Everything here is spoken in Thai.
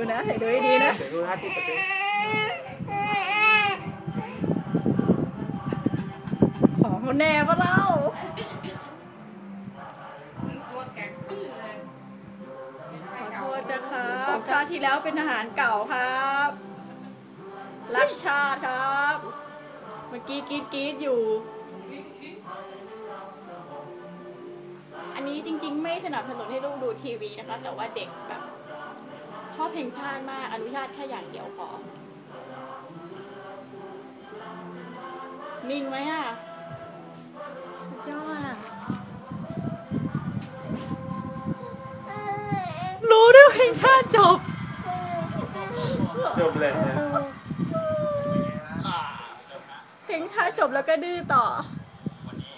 ดูนะเดี๋ยวดูให้ดีนะเดี๋ยวดูห้าสิบเปร์เซ็นต์ของเขาแน่ปะเล่าขอโทษนะครับชาติที่แล้วเป็นทหารเก่าครับ รักชาติครับ เมื่อกี้กรีดกรีดอยู่ อันนี้จริง ๆ ไม่สนับสนุนให้ลูกดูทีวีนะคะ แต่ว่าเด็กแบบ ชอบเพลงชาติมากอนุญาตแค่อย่างเดียวพอนิ่งไหมอะสุดยอดอะรู้ด้วยว่าเพลงชาติจบ จบเลยนะเพลงชาติจบแล้วก็ดื้อต่อวันนี้